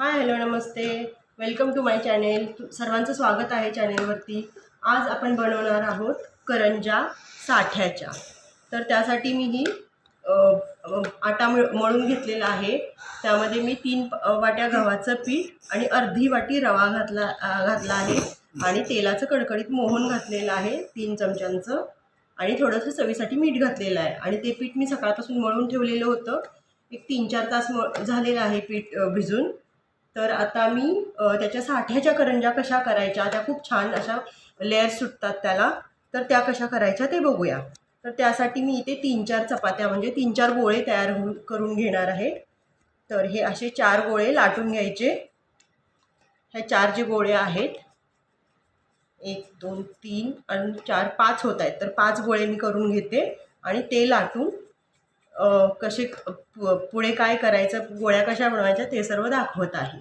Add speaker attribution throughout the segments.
Speaker 1: High hello Namaste. Welcome to my channel. सर्वांचं स्वागत आहे चॅनेलवरती. आज आपण बनवणार आहोत करंजा साठ्याच्या. तर त्यासाठी मी ही आटा मळून घेतलेला आहे. त्यामध्ये मी तीन प- वाट्या गव्हाचं पीठ आणि अर्धी वाटी रवा घातला घातला आहे. आणि तेलाचं कडकडीत मोहन घातलेलं आहे तीन चमच्यांचं. आणि थोडंसं चवीसाठी मीठ घातलेलं आहे. आणि ते पीठ मी सकाळपासून मळून ठेवलेलं होतं. एक तीन चार तास म झालेलं आहे पीठ भिजून. तर आता मी त्याच्या साठ्याच्या करंज्या कशा करायच्या त्या खूप छान अशा लेअर्स सुटतात त्याला. तर त्या कशा करायच्या ते बघूया. तर त्यासाठी मी इथे तीन चार चपात्या म्हणजे तीन चार गोळे तयार होऊन करून घेणार आहे. तर हे असे चार गोळे लाटून घ्यायचे. ह्या चार जे गोळे आहेत एक दोन तीन आणि चार पाच होत आहेत. तर पाच गोळे मी करून घेते आणि ते लाटून कसे पु- पुढे काय करायचं गोळ्या कशा बनवायच्या ते सर्व दाखवत आहे.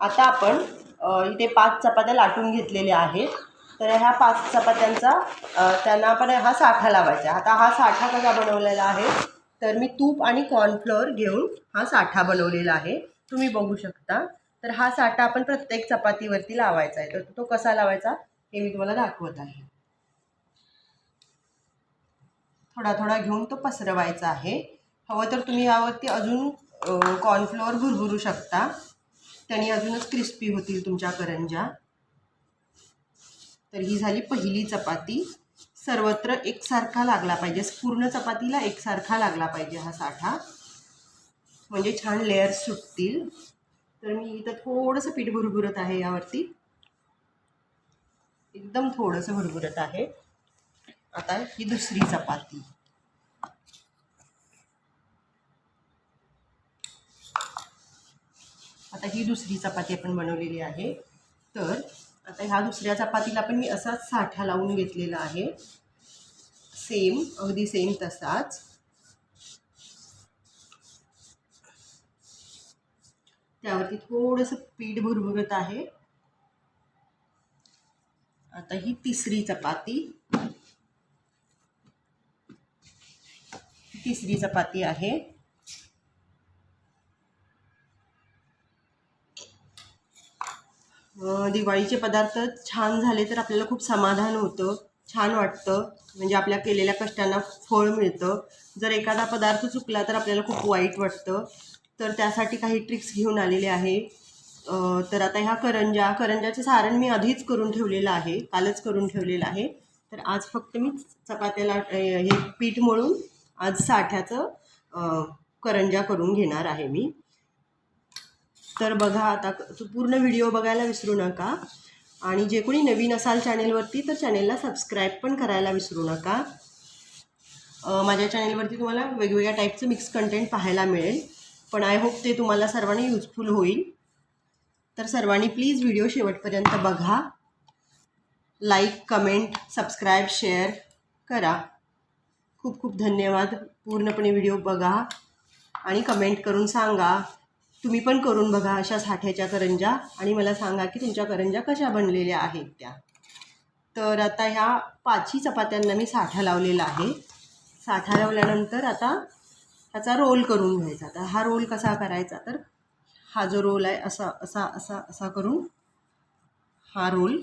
Speaker 1: आता आपण इथे पाच चपात्या लाटून घेतलेल्या आहेत. तर ह्या पाच चपात्यांचा त्यांना आपण हा साठा लावायचा. आता हा साठा कसा बनवलेला आहे तर मी तूप आणि कॉर्नफ्लोअर घेऊन हा साठा बनवलेला आहे. तुम्ही बघू शकता. तर हा साठा आपण प्रत्येक चपातीवरती लावायचा आहे. तर तो कसा लावायचा हे मी तुम्हाला दाखवत आहे. थोडा थोडा घेऊन तो पसरवायचा आहे. हवं तर तुम्ही यावरती अजून कॉर्नफ्लोअर भुरभुरू शकता. त्याने अजूनच क्रिस्पी होतील तुमच्या करंज्या. तर ही झाली पहिली चपाती. सर्वत्र एकसारखा लागला पाहिजे. पूर्ण चपातीला एकसारखा लागला पाहिजे हा साठा. म्हणजे छान लेअर्स सुटतील. तर मी इथं थोडंसं पीठ भुरभुरत आहे यावरती. एकदम थोडंसं भुरभुरत आहे. आता ही दुसरी चपाती. आता ही दुसरी चपाती आपण बनवलेली आहे. तर आता ह्या दुसऱ्या चपातीला पण मी असाच साठा लावून घेतलेला आहे. सेम अगदी सेम तसाच. त्यावरती थोडंसं पीठ भुरभुरत आहे. आता ही तिसरी चपाती. तिसरी चपाती आहे. दिवाळीचे पदार्थ छान झाले तर आपल्याला खूप समाधान होतं. छान वाटतं. म्हणजे आपल्या केलेल्या कष्टांना फळ मिळतं. जर एखादा पदार्थ चुकला तर आपल्याला खूप वाईट वाटतं. तर त्यासाठी काही ट्रिक्स घेऊन आलेले आहे. तर आता ह्या करंजा करंजाचे सारण मी आधीच करून ठेवलेलं आहे. कालच करून ठेवलेलं आहे. तर आज फक्त मी चपात्याला हे पीठ मळून आज साठ्याचं करंजा करून घेणार आहे मी. तर बघा आता तू पूर्ण व्हिडिओ बघायला विसरू नका. आणि जे कोणी नवीन असाल चॅनेलवरती तर चॅनेलला सबस्क्राईब पण करायला विसरू नका. माझ्या चॅनेलवरती तुम्हाला वेगवेगळ्या टाईपचं मिक्स कंटेंट पाहायला मिळेल. पण आय होप ते तुम्हाला सर्वांना युजफुल होईल. तर सर्वांनी प्लीज व्हिडिओ शेवटपर्यंत बघा. लाईक कमेंट सबस्क्राईब शेअर करा. खूप खूप धन्यवाद. पूर्णपणे व्हिडिओ बघा आणि कमेंट करून सांगा. तुम्ही पण करून बघा अशा साठ्याच्या करंजा आणि मला सांगा की तुमच्या करंजा कशा बनलेल्या आहेत त्या. तर आता ह्या पाचही चपात्यांना मी साठा लावलेला आहे. साठा लावल्यानंतर आता त्याचा रोल करून घ्यायचा. तर हा रोल कसा करायचा तर हा जो रोल आहे असा असा असा असा करून हा रोल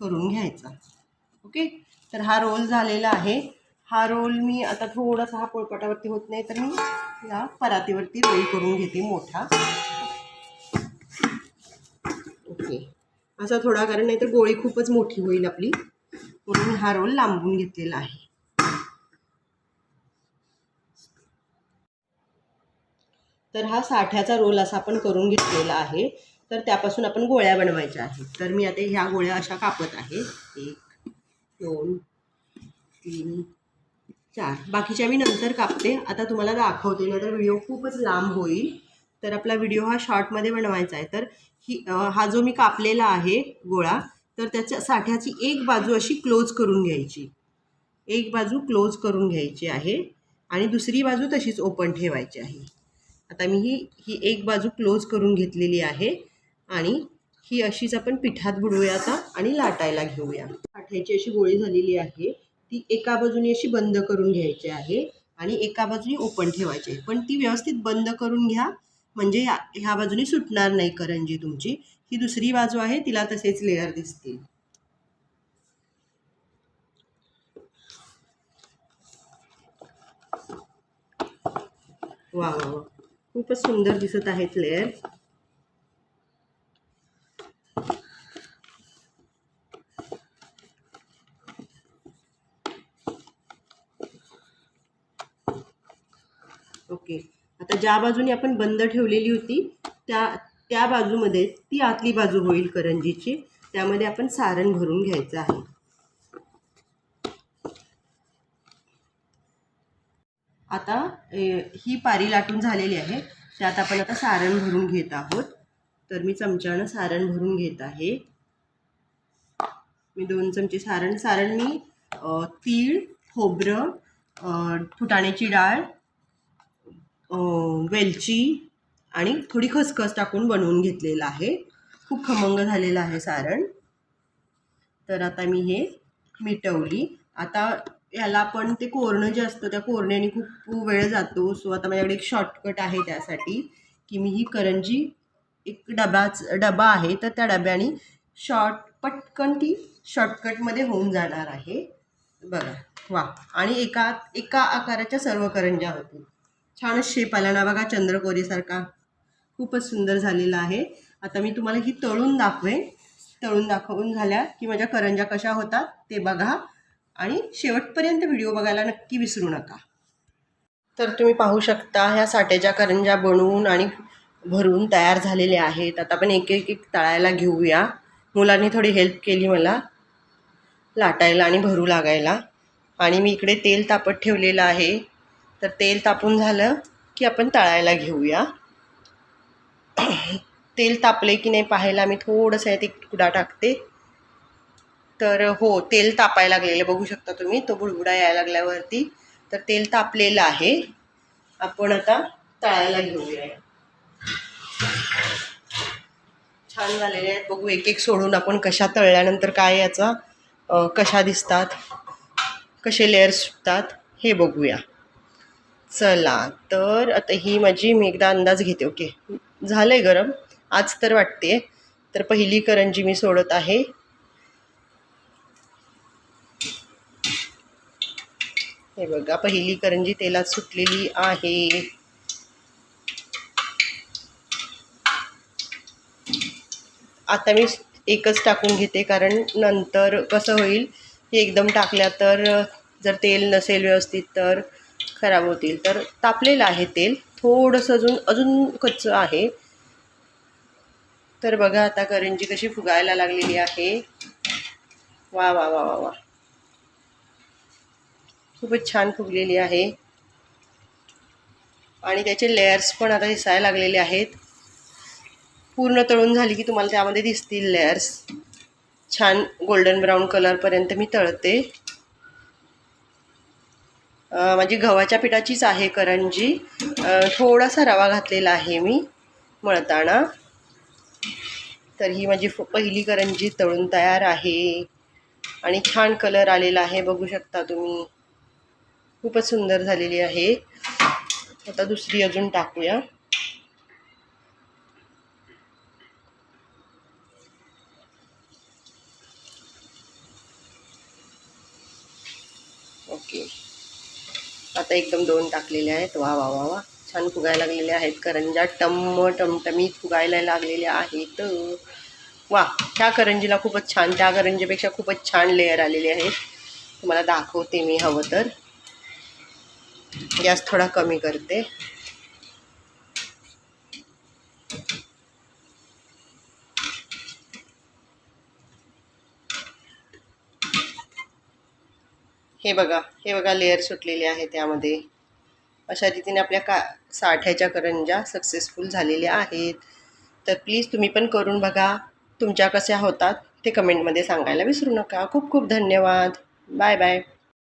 Speaker 1: करून घ्यायचा. ओके? तर हा रोल झालेला आहे. हा रोल मी आता थोडासा हा पोळपाटावरती होत नाही तर मी या परातीवरती रोल करून घेते मोठा. ओके. असा थोडा कारण नाही तर गोळी खूपच मोठी होईल आपली. म्हणून हा रोल लांबून घेतलेला आहे. तर हा साठ्याचा रोल असा आपण करून घेतलेला आहे. तर त्यापासून आपण गोळ्या बनवायच्या आहेत. तर मी आता ह्या गोळ्या अशा कापत आहे. एक दोन तीन चार. बाकीच्या मी नंतर कापते. आता तुम्हाला दाखवते ना तर व्हिडिओ खूपच लांब होईल. तर आपला व्हिडिओ हा शॉर्टमध्ये बनवायचा आहे. तर ही हा जो मी कापलेला आहे गोळा तर त्याच्या साठ्याची एक बाजू अशी क्लोज करून घ्यायची. एक बाजू क्लोज करून घ्यायची आहे आणि दुसरी बाजू तशीच ओपन ठेवायची आहे. आता मी ही ही एक बाजू क्लोज करून घेतलेली आहे आणि ही अशीच आपण पिठात बुडवूया आता आणि लाटायला घेऊया. साठ्याची अशी गोळी झालेली आहे. ती एका बाजूने अशी बंद करून घ्यायची आहे आणि एका बाजूने ओपन ठेवायची आहे. पण ती व्यवस्थित बंद करून घ्या म्हणजे ह्या ह्या बाजूने सुटणार नाही करंजी तुमची. ही दुसरी बाजू आहे तिला तसेच लेअर दिसतील. वा वा वा. खूपच सुंदर दिसत आहेत लेअर ओके आता ज्या बाजूने आपण बंद ठेवलेली होती त्या त्या बाजूमध्ये ती आतली बाजू होईल करंजीची. त्यामध्ये आपण सारण भरून घ्यायचं आहे. आता ही पारी लाटून झालेली आहे. त्यात आपण आता सारण भरून घेत आहोत. तर मी चमच्यानं सारण भरून घेत आहे. मी दोन चमचे सारण सारण मी तीळ खोबरं फुटाण्याची डाळ वेलची आणि थोडी खसखस टाकून बनवून घेतलेलं आहे. खूप खमंग झालेलं आहे सारण. तर आता मी हे मिटवली. आता याला पण ते कोरणं जे असतं त्या कोरण्याने खूप वेळ जातो. सो आता माझ्याकडे एक शॉर्टकट आहे त्यासाठी की मी ही करंजी एक डबाच डबा आहे. तर त्या डब्याने शॉर्ट पटकन ती शॉर्टकटमध्ये होऊन जाणार आहे. बघा वा आणि एका एका आकाराच्या सर्व करंज्या होतील. छानच शेप आला ना बघा चंद्रकोरीसारखा. खूपच सुंदर झालेला आहे. आता मी तुम्हाला ही तळून दाखवेन. तळून दाखवून झाल्या की माझ्या करंज्या कशा होतात ते बघा. आणि शेवटपर्यंत व्हिडिओ बघायला नक्की विसरू नका. तर तुम्ही पाहू शकता ह्या साठ्याच्या करंज्या बनवून आणि भरून तयार झालेल्या आहेत. आता आपण एक एक एक तळायला घेऊया. मुलांनी थोडी हेल्प केली मला लाटायला आणि भरू लागायला. आणि मी इकडे तेल तापत ठेवलेलं आहे. तर तेल तापून झालं की आपण तळायला घेऊया. तेल तापले की नाही पाहायला मी थोडंसं आहे एक तुकडा टाकते. तर हो तेल तापायला लागलेलं बघू शकता तुम्ही तो बुडबुडा यायला लागल्यावरती. तर तेल तापलेलं आहे. आपण आता तळायला घेऊया. छान झालेले आहेत. बघू एक एक सोडून आपण कशा तळल्यानंतर काय याचा कशा दिसतात कसे लेअर सुटतात हे बघूया. चला तर आता ही माझी मी एकदा अंदाज घेते ओके? झालं आहे गरम. आज तर वाटते. तर पहिली करंजी मी सोडत आहे. हे बघा पहिली करंजी तेलात सुटलेली आहे. आता मी एकच टाकून घेते कारण नंतर कसं होईल? हे एकदम टाकल्या तर जर तेल नसेल व्यवस्थित तर खराब होतील. तर तापलेलं आहे तेल. थोडंसं अजून अजून कच्चं आहे. तर बघा आता करंजी कशी फुगायला लागलेली आहे. वा वा वा वा वा. खूपच छान फुगलेली आहे. आणि त्याचे लेयर्स पण आता दिसायला लागलेले आहेत. पूर्ण तळून झाली की तुम्हाला त्यामध्ये दिसतील लेयर्स छान गोल्डन ब्राऊन कलरपर्यंत मी तळते. माझी म्हणजे गव्हाच्या पिठाचीच आहे करंजी. थोडासा रवा घातलेला आहे मी मळताना. तर ही माझी पहिली करंजी तळून तयार आहे. आणि छान कलर आलेला आहे बघू शकता तुम्ही. खूपच सुंदर झालेली आहे. आता दुसरी अजून टाकूया ओके आता एकदम दोन टाकलेले आहेत. वा वा वा वा. छान फुगायला लागलेले आहेत. करंजा टम्म टमटमीत फुगायला लागलेल्या आहेत. वा त्या करंजीला खूपच छान त्या करंजीपेक्षा खूपच छान लेअर आलेले आहेत. तुम्हाला दाखवते मी हवं तर. गॅस थोडा कमी करते. हे बघा हे बघा लेअर सुटलेले आहे त्यामध्ये. अशा रीतीने आपल्या का साठ्याच्या करंजा सक्सेसफुल झालेल्या आहेत. तर प्लीज तुम्ही पण करून बघा. तुमच्या कशा होतात ते कमेंटमध्ये सांगायला विसरू नका. खूप खूप धन्यवाद. Bye bye